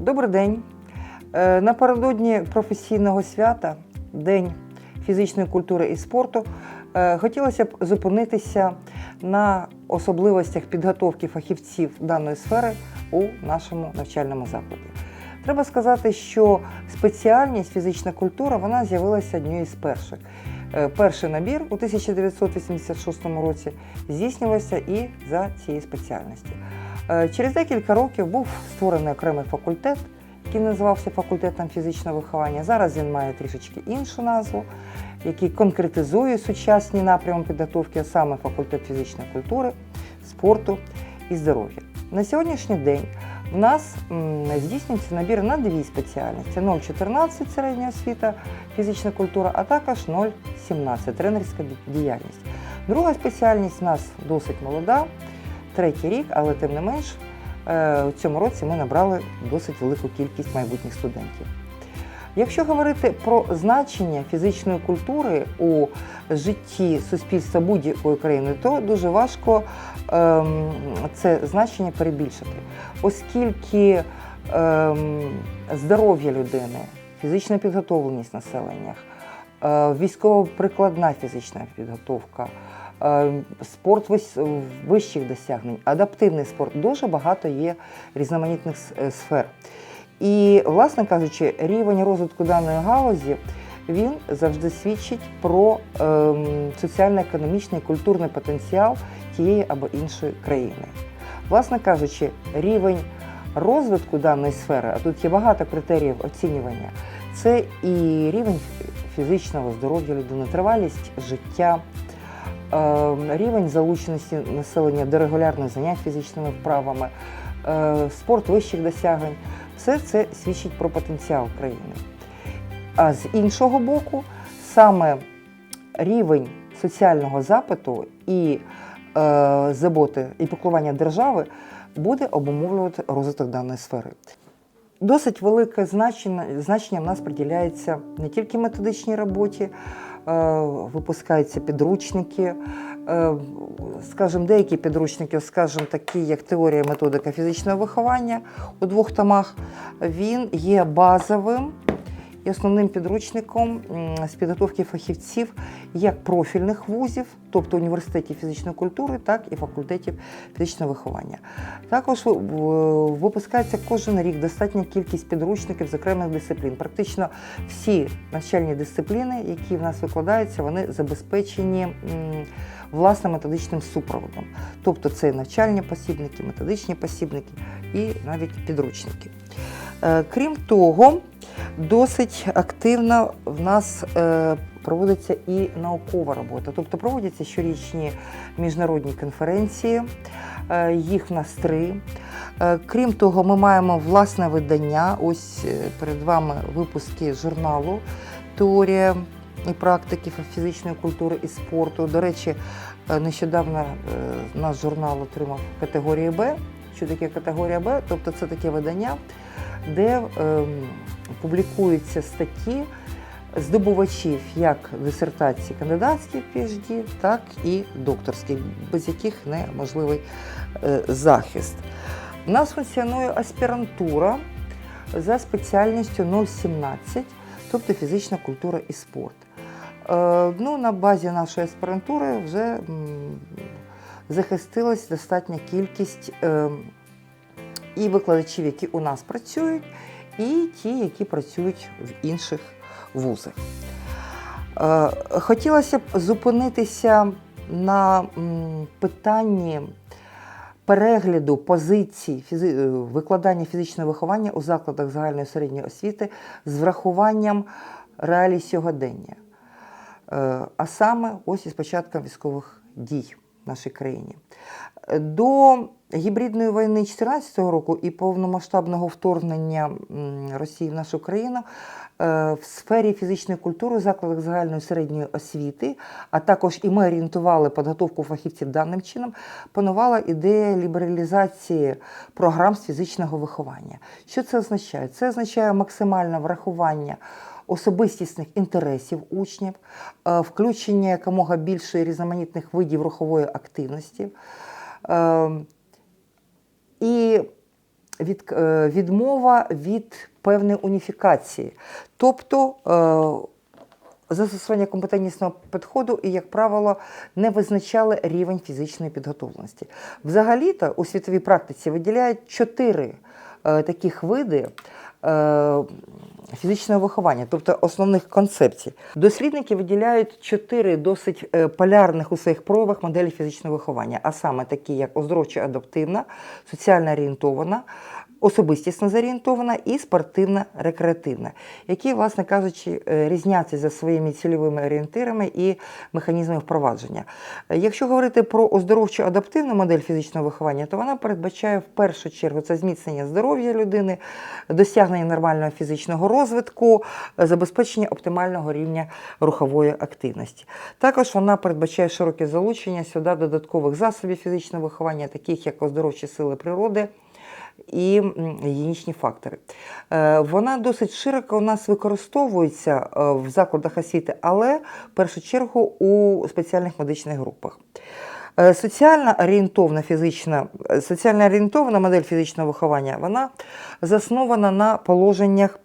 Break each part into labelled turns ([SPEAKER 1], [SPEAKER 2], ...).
[SPEAKER 1] Добрий день. Е, Напередодні професійного свята, День фізичної культури і спорту, е, хотілося б зупинитися на особливостях підготовки фахівців даної сфери у нашому навчальному закладі. Треба сказати, що спеціальність фізична культура вона з'явилася однією з перших. Е, Перший набір у 1986 році здійснювався і за цією спеціальністю. Е, Через декілька років був створений окремий факультет, який називався факультетом фізичного виховання. Зараз він має трішечки іншу назву, який конкретизує сучасні напрями підготовки, а саме факультет фізичної культури, спорту і здоров'я. На сьогоднішній день в нас здійснюється набір на дві спеціальності: 0,14 середня освіта, фізична культура, а також 0,17 тренерська діяльність. Друга спеціальність в нас досить молода, третій рік, але тим не менш, е, у цьому році ми набрали досить велику кількість майбутніх студентів. Якщо говорити про значення фізичної культури у житті суспільства будь-якої країни, то дуже важко ем, це значення перебільшити, оскільки ем, здоров'я людини, фізична підготовленість населення, е, військово-прикладна фізична підготовка, спорт вис- вищих досягнень, адаптивний спорт дуже багато є різноманітних е, сфер. І, власне кажучи, рівень розвитку даної галузі він завжди свідчить про ем, соціально-економічний і культурний потенціал тієї або іншої країни. Власне кажучи, рівень розвитку даної сфери, а тут є багато критеріїв оцінювання, це і рівень фізичного здоров'я людини, тривалість життя, рівень залученості населення до регулярних занять фізичними вправами, е, спорт вищих досягнень. Все це свідчить про потенціал країни. А з іншого боку, саме рівень соціального запиту і е, заботи і піклування держави буде обумовлювати розвиток даної сфери. Досить велике значення, значення в нас приділяється не тільки методичній роботі, е, випускаються підручники. скажем, скажімо, деякі підручники, скажімо, такі як теорія методика фізичного виховання у двох томах, він є базовим і основним підручником з підготовки фахівців як профільних вузів, тобто університетів фізичної культури, так і факультетів фізичного виховання. Також випускається кожен рік достатня кількість підручників з окремих дисциплін. Практично всі навчальні дисципліни, які в нас викладаються, вони забезпечені власним методичним супроводом. Тобто це навчальні посібники, методичні посібники і навіть підручники. Е, Крім того, досить активно в нас е, проводиться і наукова робота, тобто проводяться щорічні міжнародні конференції, е, їх в нас три. Крім того, ми маємо власне видання. Ось перед вами випуски журналу Теорія і практики фізичної культури і спорту. До речі, нещодавно наш журнал отримав категорію Б. Що таке категорія Б? Тобто це таке видання, де ем, публікуються статті здобувачів як дисертації кандидатських PhD, так і докторських, без яких неможливий е, захист. У нас функціонує аспірантура за спеціальністю 017, тобто фізична культура і спорт. Е, ну, на базі нашої аспірантури вже захистилась достатня кількість е, і викладачів, які у нас працюють, і ті, які працюють в інших вузах. Е, Хотілося б зупинитися на питанні перегляду позицій е, викладання фізичного виховання у закладах загальної середньої освіти з врахуванням реалій сьогодення. Е, А саме ось із початком військових дій в нашій країні. До гібридної війни 2014 року і повномасштабного вторгнення Росії в нашу країну е, в сфері фізичної культури в закладах загальної середньої освіти, а також і ми орієнтували підготовку фахівців даним чином, панувала ідея лібералізації програм з фізичного виховання. Що це означає? Це означає максимальне врахування особистісних інтересів учнів, е, включення якомога більше різноманітних видів рухової активності. Е, І е, відмова від певної уніфікації. Тобто застосування компетентнісного підходу і, як правило, не визначали рівень фізичної підготовленості. Взагалі-то у світовій практиці виділяють чотири таких види. Е, Фізичного виховання, тобто основних концепцій. Дослідники виділяють чотири досить е, полярних у своїх проявах моделі фізичного виховання, а саме такі, як оздоровчо-адаптивна, соціально орієнтована, особистісно зорієнтована і спортивно-рекреативна, які, власне кажучи, е, різняться за своїми цільовими орієнтирами і механізмами впровадження. Е, Якщо говорити про оздоровчу адаптивну модель фізичного виховання, то вона передбачає в першу чергу це зміцнення здоров'я людини, досягнення нормального фізичного розвитку, е, забезпечення оптимального рівня рухової активності. Також вона передбачає широке залучення сюди додаткових засобів фізичного виховання, таких як оздоровчі сили природи і гігієнічні фактори. Е, Вона досить широко у нас використовується е, в закладах освіти, але в першу чергу у спеціальних медичних групах. Е, Соціально орієнтовна фізична, соціально орієнтована модель фізичного виховання вона заснована на положеннях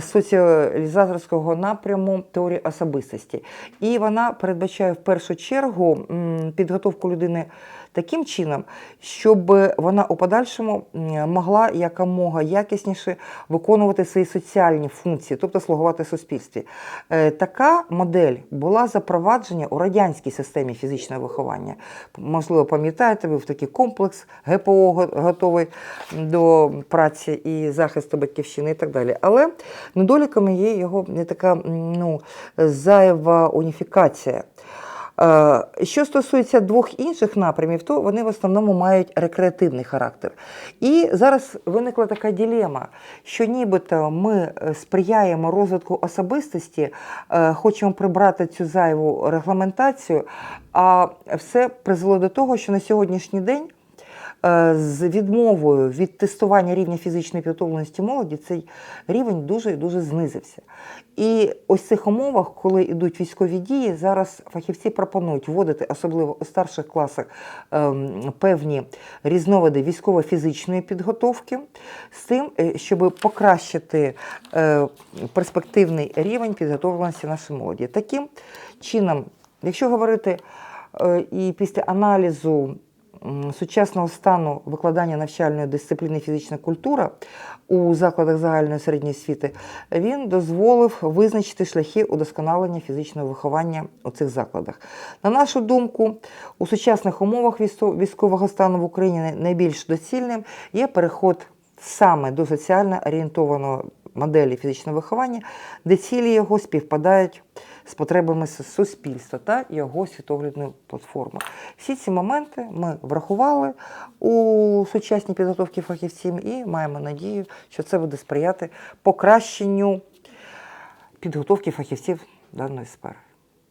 [SPEAKER 1] соціалізаторського напряму теорії особистості. І вона передбачає в першу чергу підготовку людини таким чином, щоб вона у подальшому могла якомога якісніше виконувати свої соціальні функції, тобто слугувати суспільстві. Е, Така модель була запроваджена у радянській системі фізичного виховання. Можливо, пам'ятаєте, був такий комплекс ГПО готовий до праці і захисту батьківщини і так далі. Але недоліками є його не така ну, зайва уніфікація. Е, Що стосується двох інших напрямів, то вони в основному мають рекреативний характер. І зараз виникла така ділема, що нібито ми е, сприяємо розвитку особистості, е, хочемо прибрати цю зайву регламентацію, а все призвело до того, що на сьогоднішній день. Е, З відмовою від тестування рівня фізичної підготовленості молоді цей рівень дуже і дуже знизився. І ось в цих умовах, коли йдуть військові дії, зараз фахівці пропонують вводити, особливо у старших класах, ем, певні різновиди військово-фізичної підготовки з тим, е, щоб покращити е, перспективний рівень підготовленості нашої молоді. Таким чином, якщо говорити і після аналізу сучасного стану викладання навчальної дисципліни фізична культура у закладах загальної середньої освіти, він дозволив визначити шляхи удосконалення фізичного виховання у цих закладах. На нашу думку, у сучасних умовах військового стану в Україні найбільш доцільним є переход саме до соціально орієнтованої моделі фізичного виховання, де цілі його співпадають з потребами суспільства та його світоглядної платформи. Всі ці моменти ми врахували у сучасній підготовці фахівців і маємо надію, що це буде сприяти покращенню підготовки фахівців даної сфери.